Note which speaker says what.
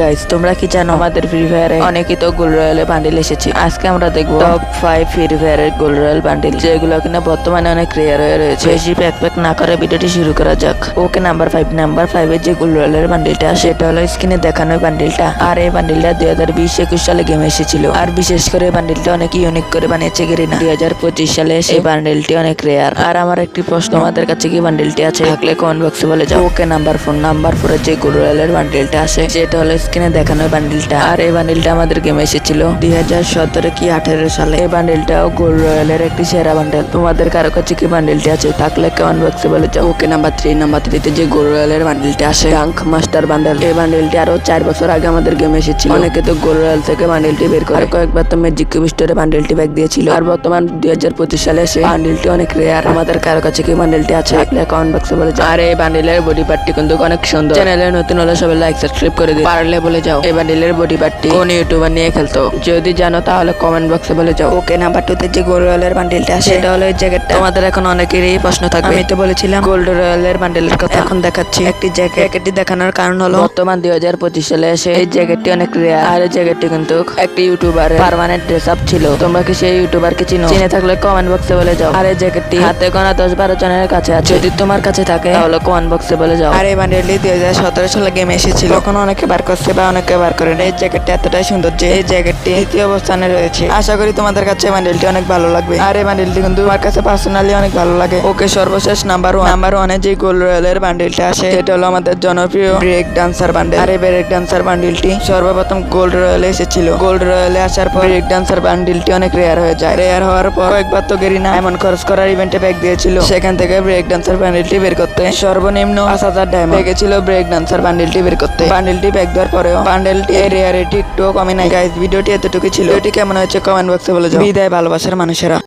Speaker 1: Guys তোমরা কি জানো? আমাদের ফ্রি ফায়ারে অনেকই তো গোল রয়্যালে বান্ডিল এসেছে। আজকে আমরা দেখব টপ ফাইভ ফ্রি ফায়ারের গোল রয়্যাল বান্ডিল যেগুলো কিনা বর্তমানে অনেক রেয়ার হয়ে রয়েছে। বেশি প্যাক প্যাক না করে ভিডিওটি শুরু করা যাক। Okay number five number five এর যে গোল রয়্যালের বান্ডিলটা সেটা হলো স্ক্রিনে দেখানো বান্ডিলটা আর এই বান্ডিলটা দুই হাজার বিশ একুশ সালে গেমে এসেছিল। আর বিশেষ করে বান্ডিলটা অনেক ইউনিক করে বানিয়েছে গেরিনা দুই হাজার পঁচিশ সালে এই বান্ডিলটি অনেক রেয়ার আর আমার একটি প্রশ্ন আমাদের কাছে কি বান্ডিলটি আছে? থাকলে কমেন্ট বক্সে বলে যাও। ওকে নাম্বার ফোর নাম্বার ফোরের যে গোল রয়্যালের বান্ডিলটা আছে, সেটা হলো স্ক্রিনে দেখানো বান্ডিলটা আর এই বান্ডিলটা আমাদের গেমে এসেছিল দুই হাজার সতেরো কি আঠেরো সালে। এই বান্ডিলটাও গোল রয়্যালের একটি সেরা বান্ডেল তোমাদের কারও কাছে কি বান্ডিলটি আছে থাকলে কমেন্ট বক্সে বলে যাও। ওকে নাম্বার থ্রি নাম্বার থ্রিতে যে গোল রয়্যালের বান্ডিলটা আসে ডাঙ্ক মাস্টার বান্ডেল এই বান্ডিলটি আরও চার বছর আগে আমাদের গেমে এসেছিল। অনেকে তো গোল রয়্যাল থেকে বান্ডিলটি বের করে। কয়েকবার তো ম্যাজিক স্টোরে বান্ডিলটি ব্যাগ দিয়েছিল। আর বর্তমান দুই হাজার পঁচিশ সালে এসে বান্ডিলটি অনেক রেয়ার আমাদের কারও কাছে কি বান্ডিলটি আছে থাকলে কমেন্ট বক্সে বলে যাও। আর এই বান্ডিলের বডি পার্টটি কিন্তু অনেক সুন্দর। চ্যানেলে নতুন হলে সবাই লাইক সাবস্ক্রাইব করে দিও। পারলে বলে যাও। এই বান্ডিলের বডি পার্টটি কোন ইউটিউবার নিয়ে খেলতো? যদি জানো তাহলে কমেন্ট বক্সে বলে যাও। ওকে নাম্বার টু তে যে গোল্ড রয়্যালের বান্ডিলটা আছে সেটা হলো এই জ্যাকেটটা তোমাদের এখন অনেকেরই প্রশ্ন থাকবে। আমি তো বলেছিলাম গোল্ড রয়্যালের বান্ডিলের কথা। এখন দেখাচ্ছি। একটি জ্যাকেট জ্যাকেটটি দেখানোর কারণ হলো বর্তমান দুই হাজার পঁচিশ সালে এসে এই জ্যাকেটটি অনেক রেয়ার আর এই জ্যাকেটটি কিন্তু একটি ইউটিউবার পার্মানেন্ট ড্রেস আপ ছিল। তোমরা কি সেই ইউটিউবারকে চিনো? চিনে থাকলে কমেন্ট বক্সে বলে যাও। আর এই জ্যাকেটটি হাতে গোনা দশ বারো জনের কাছে আছে। যদি তোমার কাছে থাকে তাহলে কমেন্ট বক্সে বলে যাও। আর এই বান্ডেলটি দুই হাজার সতেরো সালে গেমে এসেছিল। তখন অনেকে বার করছে। বা অনেকে বার করে এই জ্যাকেটটি এতটাই সুন্দর যে এই জ্যাকেটটি দ্বিতীয় অবস্থানে রয়েছে। আশা করি তোমাদের কাছে বান্ডেলটি অনেক ভালো লাগবে। আর এই বান্ডেলটি কিন্তু আমার কাছে পার্সোনালি অনেক ভালো লাগে। ওকে, সর্বশেষ নাম্বার ওয়ান নাম্বার ওয়ানে যে গোল্ড রয়্যালের বান্ডেলটা আসে, সেটা হলো আমাদের জনপ্রিয় ব্রেক ডান্সার বান্ডেল আর এই ব্রেক ডান্সার বান্ডেলটি সর্বপ্রথম গোল্ড রয়্যালে এসেছিল। গোল্ড রয়্যালে আসার পর ব্রেক ডান্সার বান্ডেলটি অনেক রেয়ার হয়ে যায়। রেয়ার হওয়ার পর কয়েকবার তো গেরিনা এমন খরচ করার ইভেন্টে ব্যাগ দিয়েছিল। সেখান থেকে ব্রেক ডান্সার বান্ডেলটি বের করতে সর্বনিম্ন পাঁচ হাজার ডায়মন্ড লেগেছিল ব্রেক ডান্সার বান্ডেলটি বের করতে। বান্ডেলটি ব্যাগ দেওয়ার পরেও বান্ডেলটি রেয়ারে টিকটক আমি নাই গাইজ ভিডিওটি এতটুকু ছিল। ভিডিওটি কেমন হয়েছে কমেন্ট বক্সে বলে যাও। বিদায় ভালোবাসার মানুষেরা।